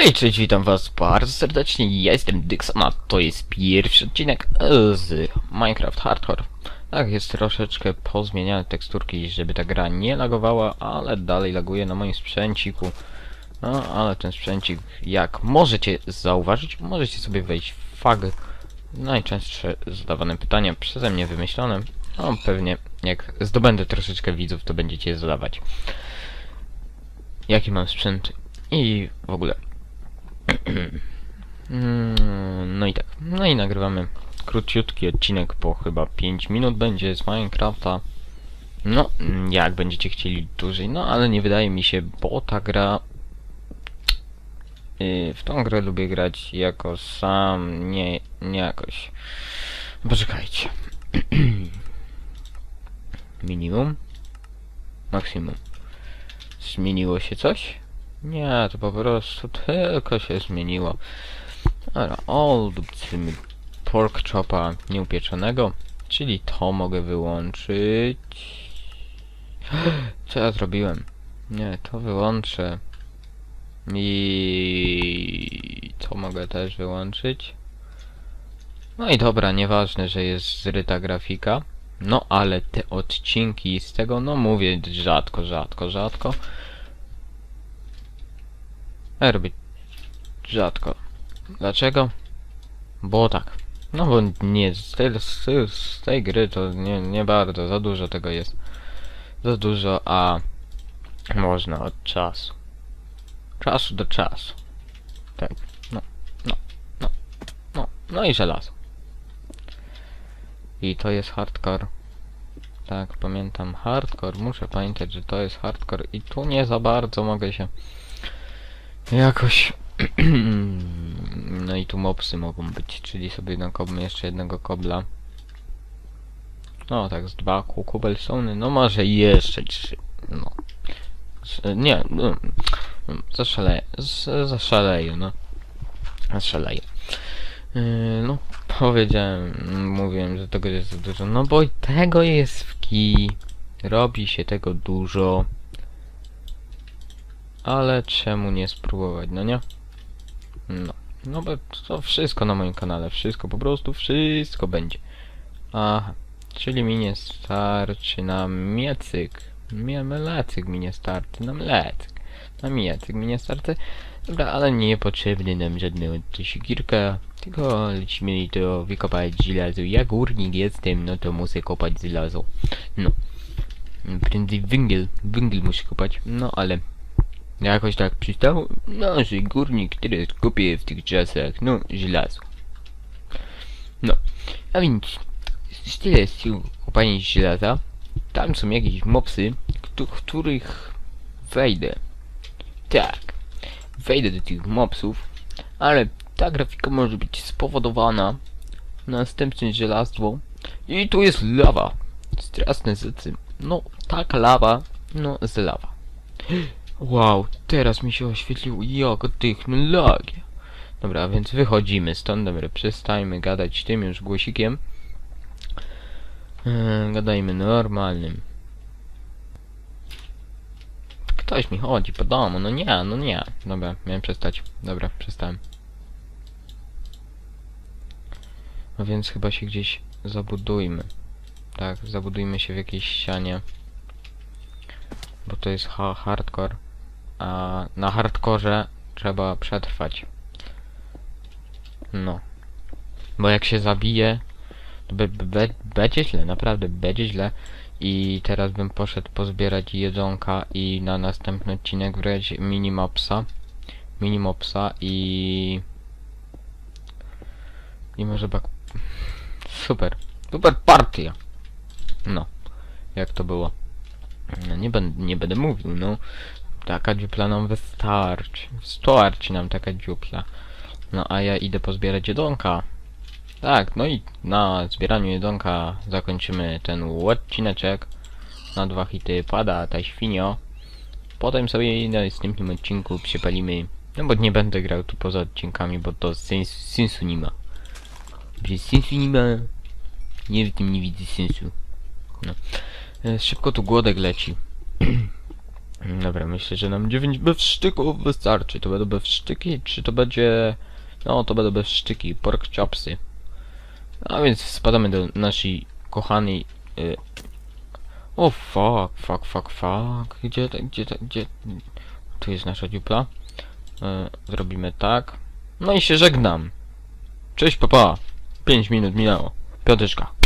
Hej, cześć, witam was bardzo serdecznie, ja jestem Dixon, a to jest pierwszy odcinek z Minecraft Hardcore. Tak, jest troszeczkę pozmieniane teksturki, żeby ta gra nie lagowała, ale dalej laguje na moim sprzęciku. No, ale ten sprzęcik, jak możecie zauważyć, możecie sobie wejść w fag. Najczęstsze zadawane pytania przeze mnie wymyślone. No, pewnie jak zdobędę troszeczkę widzów, to będziecie je zadawać. Jaki mam sprzęt i w ogóle. Mm, No i tak. No i nagrywamy króciutki odcinek po chyba 5 minut będzie z Minecrafta. No, jak będziecie chcieli dłużej, no ale nie wydaje mi się, bo ta gra... Yy, w tą grę lubię grać jako sam, nie, nie jakoś... Poczekajcie. Minimum? Maksimum. Zmieniło się coś? Nie, to po prostu tylko się zmieniło. Dobra, oldupcymy pork chopa nieupieczonego, czyli to mogę wyłączyć. Co ja zrobiłem? Nie, to wyłączę. I to mogę też wyłączyć. No i dobra, nieważne, że jest zryta grafika. No ale te odcinki z tego, no mówię rzadko, rzadko, rzadko. Robić rzadko. Dlaczego? Bo tak. No bo nie, z tej, z, tej- gry to nie, nie bardzo, za dużo tego jest. Za dużo, a można od czasu. Czasu do czasu. Tak, no, no, no, no, no i żelazo. I to jest hardcore. Tak, pamiętam hardcore, muszę pamiętać, że to jest hardcore i tu nie za bardzo mogę się Jakoś. tu mopsy mogą być, czyli sobie nakopmy jeszcze jednego kobla. No tak, z dwa ku- cobblestone, no może jeszcze trzy. No. Nie, no, zaszaleję, z, zaszaleję, no. Zaszaleję. Yy, no, powiedziałem, mówiłem, że tego jest dużo, no bo tego jest w kij. Robi się tego dużo. Ale czemu nie spróbować, no nie? No. No bo to wszystko na moim kanale, wszystko, po prostu wszystko będzie. Aha, czyli mi nie starczy na miecyk. Mie- Mlecyk mi nie starczy, na mlecyk. Na miecyk mi nie starczy. Dobra, ale niepotrzebny nam żadny sikirka, tylko lecimy to wykopać żelazo. Ja górnik jestem, no to muszę kopać żelazo. No. Prędzej węgiel, węgiel muszę kopać, no ale Jakoś tak przystało, no, że górnik teraz kopie w tych czasach, no, żelazo. No, a więc, tyle z tego kopania żelaza, tam są jakieś mopsy, do których wejdę. Tak, wejdę do tych mopsów, ale ta grafika może być spowodowana następnym żelastwo i tu jest lawa. Straszne rzeczy. No, taka lawa, no, z lawa. Wow, teraz mi się oświetliło, jak tych lagie. Dobra, więc wychodzimy stąd, dobra, przestańmy gadać tym już głosikiem. Eee, gadajmy normalnym. Ktoś mi chodzi po domu, no nie, no nie. Dobra, miałem przestać. Dobra, przestałem. No więc chyba się gdzieś zabudujmy. Tak, zabudujmy się w jakiejś ścianie. Bo to jest ha hardcore a na hardkorze trzeba przetrwać. No. Bo jak się zabije, to be, be, będzie źle, naprawdę będzie źle. I teraz bym poszedł pozbierać jedzonka i na następny odcinek wreć minimopsa. Minimopsa i... I może bak... Super. Super partia. No. Jak to było? No, nie, będę, nie będę mówił, no. Taka dziupla nam wystarczy. Wystarczy nam taka dziupla. No a ja idę pozbierać jedzonka. Tak, no i na zbieraniu jedzonka zakończymy ten odcineczek. Na dwa hity pada ta świnio. Potem sobie na następnym odcinku przypalimy. No bo nie będę grał tu poza odcinkami, bo to sens, sensu nie ma. Że sensu nie ma. Nie w tym nie widzę sensu. No. E, Szybko tu głodek leci. Dobra, myślę, że nam 9 bewsztyków wystarczy. To będą bewsztyki, czy to będzie... No, to będą bewsztyki, pork chopsy. A więc spadamy do naszej kochanej... Y... O fuck, fuck, fuck, fuck. Gdzie, gdzie, gdzie... Tu jest nasza dziupla. Y, zrobimy tak. No i się żegnam. Cześć, papa. 5 minut minęło. Piąteczka.